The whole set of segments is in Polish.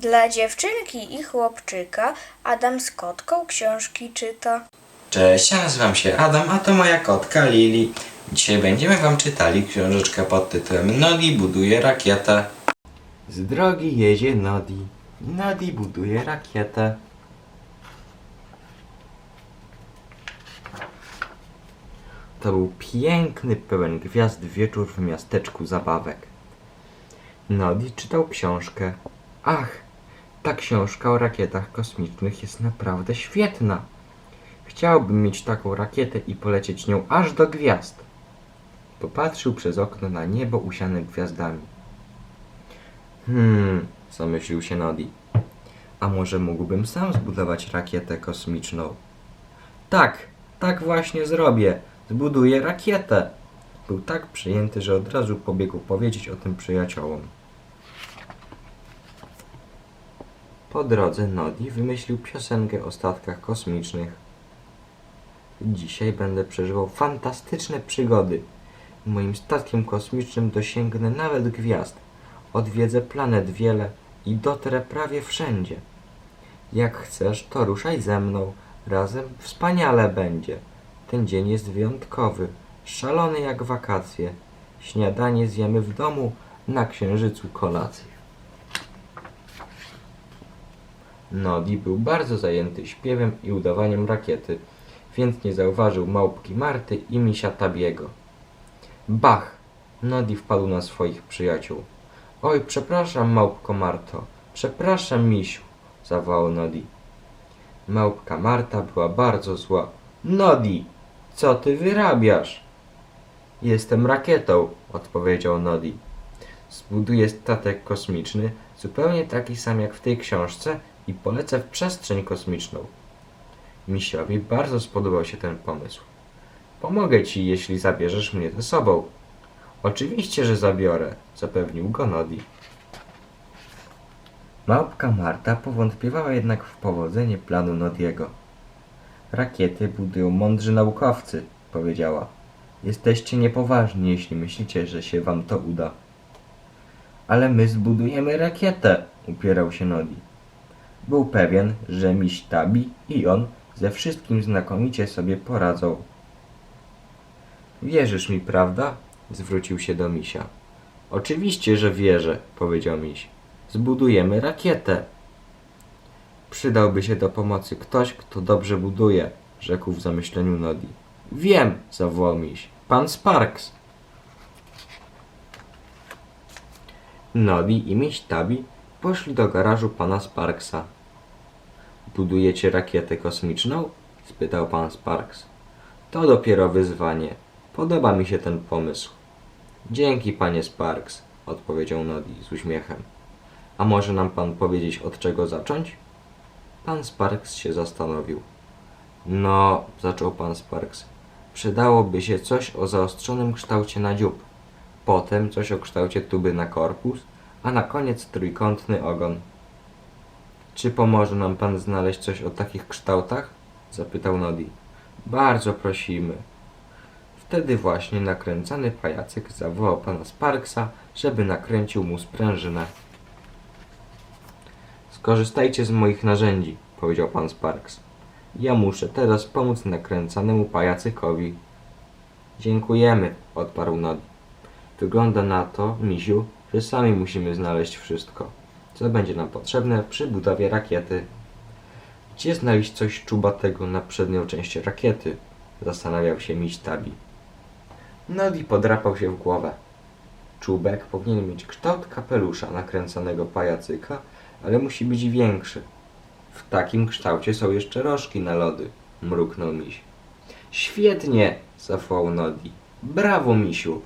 Dla dziewczynki i chłopczyka Adam z kotką książki czyta. Cześć, ja nazywam się Adam, a to moja kotka Lili. Dzisiaj będziemy wam czytali książeczkę pod tytułem Nodi buduje rakietę. Z drogi jedzie Nodi. Nodi buduje rakietę. To był piękny, pełen gwiazd wieczór w miasteczku zabawek. Nodi czytał książkę. Ach, ta książka o rakietach kosmicznych jest naprawdę świetna. Chciałbym mieć taką rakietę i polecieć nią aż do gwiazd. Popatrzył przez okno na niebo usiane gwiazdami. Hmm, zamyślił się Nodi. A może mógłbym sam zbudować rakietę kosmiczną? Tak, tak właśnie zrobię. Zbuduję rakietę. Był tak przejęty, że od razu pobiegł powiedzieć o tym przyjaciołom. Po drodze Nodi wymyślił piosenkę o statkach kosmicznych. Dzisiaj będę przeżywał fantastyczne przygody. Moim statkiem kosmicznym dosięgnę nawet gwiazd. Odwiedzę planet wiele i dotrę prawie wszędzie. Jak chcesz, to ruszaj ze mną. Razem wspaniale będzie. Ten dzień jest wyjątkowy, szalony jak wakacje. Śniadanie zjemy w domu, na księżycu kolację. Nodi był bardzo zajęty śpiewem i udawaniem rakiety, więc nie zauważył małpki Marty i misia Tabiego. Bach! Nodi wpadł na swoich przyjaciół. Oj, przepraszam, małpko Marto. Przepraszam, misiu, zawołał Nodi. Małpka Marta była bardzo zła. Nodi, co ty wyrabiasz? Jestem rakietą, odpowiedział Nodi. Zbuduję statek kosmiczny, zupełnie taki sam jak w tej książce i polecę w przestrzeń kosmiczną. Misiowi bardzo spodobał się ten pomysł. Pomogę ci, jeśli zabierzesz mnie ze sobą. Oczywiście, że zabiorę, zapewnił go Nodi. Małpka Marta powątpiewała jednak w powodzenie planu Nodiego. Rakiety budują mądrzy naukowcy, powiedziała. Jesteście niepoważni, jeśli myślicie, że się wam to uda. Ale my zbudujemy rakietę, upierał się Nodi. Był pewien, że miś Tabi i on ze wszystkim znakomicie sobie poradzą. Wierzysz mi, prawda? Zwrócił się do misia. Oczywiście, że wierzę, powiedział miś. Zbudujemy rakietę. Przydałby się do pomocy ktoś, kto dobrze buduje, rzekł w zamyśleniu Nodi. Wiem, zawołał miś. Pan Sparks. Nodi i miś Tabi poszli do garażu pana Sparksa. Budujecie rakietę kosmiczną? spytał pan Sparks. To dopiero wyzwanie. Podoba mi się ten pomysł. Dzięki, panie Sparks, odpowiedział Nodi z uśmiechem. A może nam pan powiedzieć, od czego zacząć? Pan Sparks się zastanowił. No, zaczął pan Sparks. Przydałoby się coś o zaostrzonym kształcie na dziób. Potem coś o kształcie tuby na korpus, a na koniec trójkątny ogon. Czy pomoże nam pan znaleźć coś o takich kształtach? zapytał Nodi. Bardzo prosimy. Wtedy właśnie nakręcany pajacyk zawołał pana Sparksa, żeby nakręcił mu sprężynę. Skorzystajcie z moich narzędzi, powiedział pan Sparks. Ja muszę teraz pomóc nakręcanemu pajacykowi. Dziękujemy, odparł Nodi. Wygląda na to, misiu, że sami musimy znaleźć wszystko, co będzie nam potrzebne przy budowie rakiety. Gdzie znaleźć coś czubatego na przednią część rakiety? Zastanawiał się miś Tabi. Nodi podrapał się w głowę. Czubek powinien mieć kształt kapelusza nakręcanego pajacyka, ale musi być większy. W takim kształcie są jeszcze rożki na lody, mruknął miś. Świetnie, zawołał Nodi. Brawo, misiu.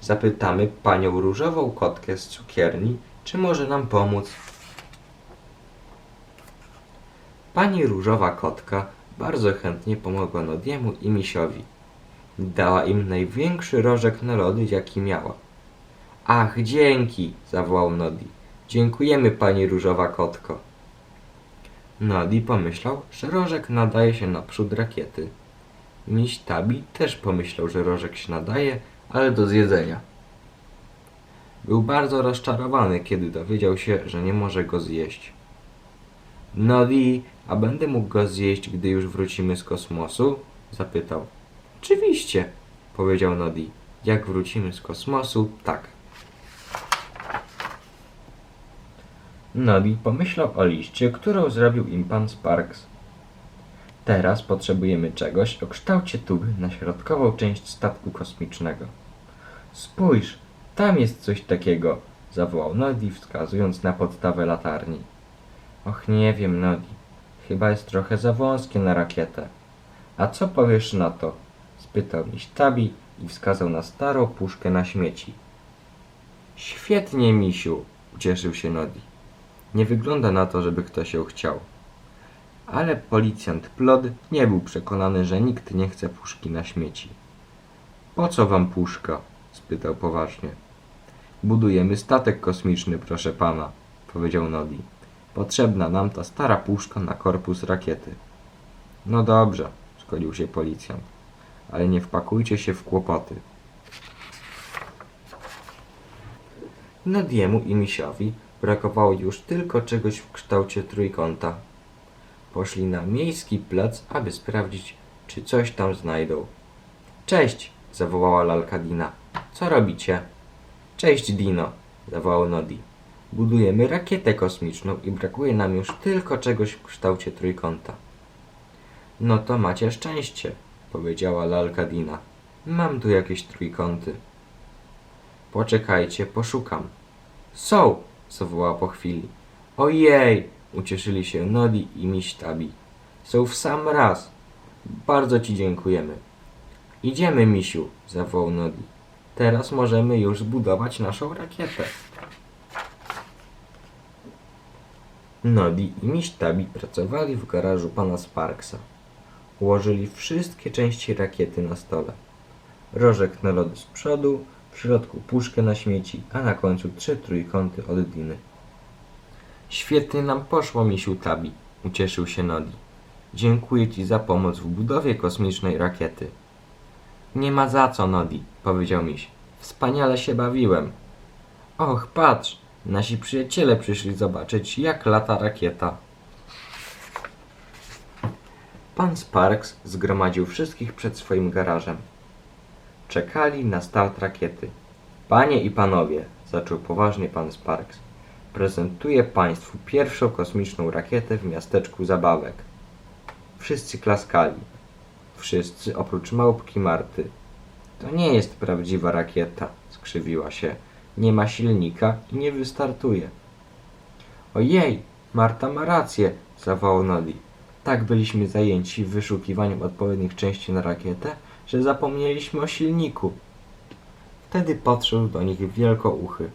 Zapytamy panią różową kotkę z cukierni, czy może nam pomóc. Pani różowa kotka bardzo chętnie pomogła Nodiemu i misiowi. Dała im największy rożek na lody, jaki miała. Ach, dzięki, zawołał Nodi. Dziękujemy pani różowa kotko. Nodi pomyślał, że rożek nadaje się na przód rakiety. Miś Tabi też pomyślał, że rożek się nadaje, ale do zjedzenia. Był bardzo rozczarowany, kiedy dowiedział się, że nie może go zjeść. Nodi, a będę mógł go zjeść, gdy już wrócimy z kosmosu? Zapytał. Oczywiście, powiedział Nodi. Jak wrócimy z kosmosu, tak. Nodi pomyślał o liście, którą zrobił im pan Sparks. Teraz potrzebujemy czegoś o kształcie tuby na środkową część statku kosmicznego. Spójrz, tam jest coś takiego, zawołał Nodi, wskazując na podstawę latarni. Och, nie wiem, Nodi. Chyba jest trochę za wąskie na rakietę. A co powiesz na to? spytał miś Tabi i wskazał na starą puszkę na śmieci. Świetnie, misiu, ucieszył się Nodi. Nie wygląda na to, żeby ktoś ją chciał. Ale policjant Plod nie był przekonany, że nikt nie chce puszki na śmieci. Po co wam puszka? Spytał poważnie. Budujemy statek kosmiczny, proszę pana, powiedział Nodi. Potrzebna nam ta stara puszka na korpus rakiety. No dobrze, zgodził się policjant, ale nie wpakujcie się w kłopoty. Nodiemu i misiowi brakowało już tylko czegoś w kształcie trójkąta. Poszli na miejski plac, aby sprawdzić, czy coś tam znajdą. Cześć! zawołała lalka Dina. Co robicie? Cześć Dino, zawołał Nodi. Budujemy rakietę kosmiczną i brakuje nam już tylko czegoś w kształcie trójkąta. No to macie szczęście, powiedziała lalka Dina. Mam tu jakieś trójkąty. Poczekajcie, poszukam. Są! zawołała po chwili. Ojej! ucieszyli się Nodi i Miś Tabi. Są w sam raz. Bardzo ci dziękujemy. Idziemy, misiu, zawołał Nodi. Teraz możemy już zbudować naszą rakietę. Nodi i Miś Tabi pracowali w garażu pana Sparksa. Ułożyli wszystkie części rakiety na stole. Rożek na lody z przodu, w środku puszkę na śmieci, a na końcu trzy trójkąty od Diny. Świetnie nam poszło, misiu Tabi, ucieszył się Nodi. Dziękuję ci za pomoc w budowie kosmicznej rakiety. Nie ma za co, Nodi, powiedział miś. Wspaniale się bawiłem. Och, patrz, nasi przyjaciele przyszli zobaczyć, jak lata rakieta. Pan Sparks zgromadził wszystkich przed swoim garażem. Czekali na start rakiety. Panie i panowie, zaczął poważnie pan Sparks, prezentuję państwu pierwszą kosmiczną rakietę w miasteczku zabawek. Wszyscy klaskali. Wszyscy oprócz małpki Marty. To nie jest prawdziwa rakieta, skrzywiła się. Nie ma silnika i nie wystartuje. Ojej, Marta ma rację, zawołał Nodi. Tak byliśmy zajęci wyszukiwaniem odpowiednich części na rakietę, że zapomnieliśmy o silniku. Wtedy podszedł do nich wielkouchy.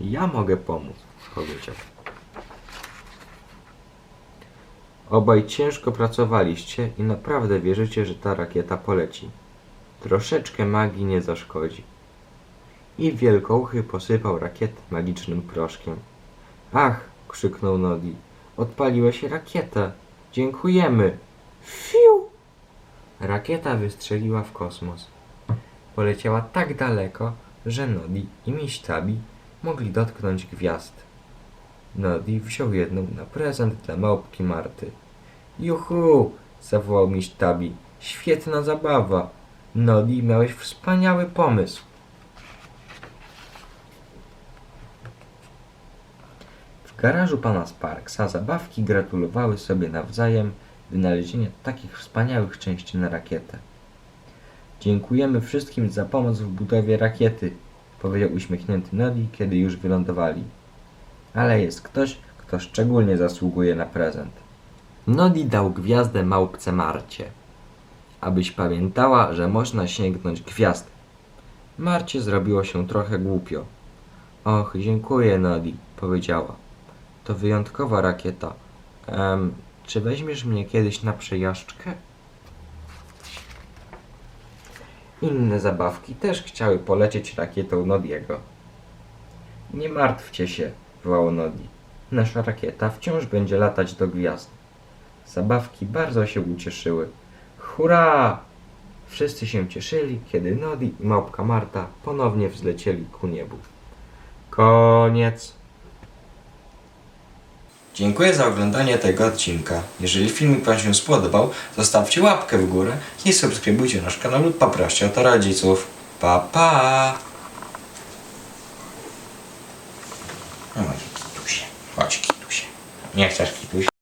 Ja mogę pomóc, powiedział. Obaj ciężko pracowaliście i naprawdę wierzycie, że ta rakieta poleci. Troszeczkę magii nie zaszkodzi. I wielkouchy posypał rakietę magicznym proszkiem. Ach, krzyknął Nodi. Odpaliłeś rakietę. Dziękujemy. Fiu! Rakieta wystrzeliła w kosmos. Poleciała tak daleko, że Nodi i Miś Tabi mogli dotknąć gwiazd. Nodi wziął jedną na prezent dla małpki Marty. Juhu! zawołał Miś Tabi. Świetna zabawa! Nodi, miałeś wspaniały pomysł. W garażu pana Sparksa zabawki gratulowały sobie nawzajem wynalezienia takich wspaniałych części na rakietę. Dziękujemy wszystkim za pomoc w budowie rakiety, powiedział uśmiechnięty Nodi, kiedy już wylądowali. Ale jest ktoś, kto szczególnie zasługuje na prezent. Nodi dał gwiazdę małpce Marcie. Abyś pamiętała, że można sięgnąć gwiazd. Marcie zrobiło się trochę głupio. Och, dziękuję, Nodi, powiedziała. To wyjątkowa rakieta. Em, czy weźmiesz mnie kiedyś na przejażdżkę? Inne zabawki też chciały polecieć rakietą Nodiego. Nie martwcie się, wołał Nodi. Nasza rakieta wciąż będzie latać do gwiazd. Zabawki bardzo się ucieszyły. Hurra! Wszyscy się cieszyli, kiedy Nodi i małpka Marta ponownie wzlecieli ku niebu. Koniec. Dziękuję za oglądanie tego odcinka. Jeżeli film Wam się spodobał, zostawcie łapkę w górę i subskrybujcie nasz kanał lub poproście o to rodziców. Pa pa! Nie chcesz kitusie?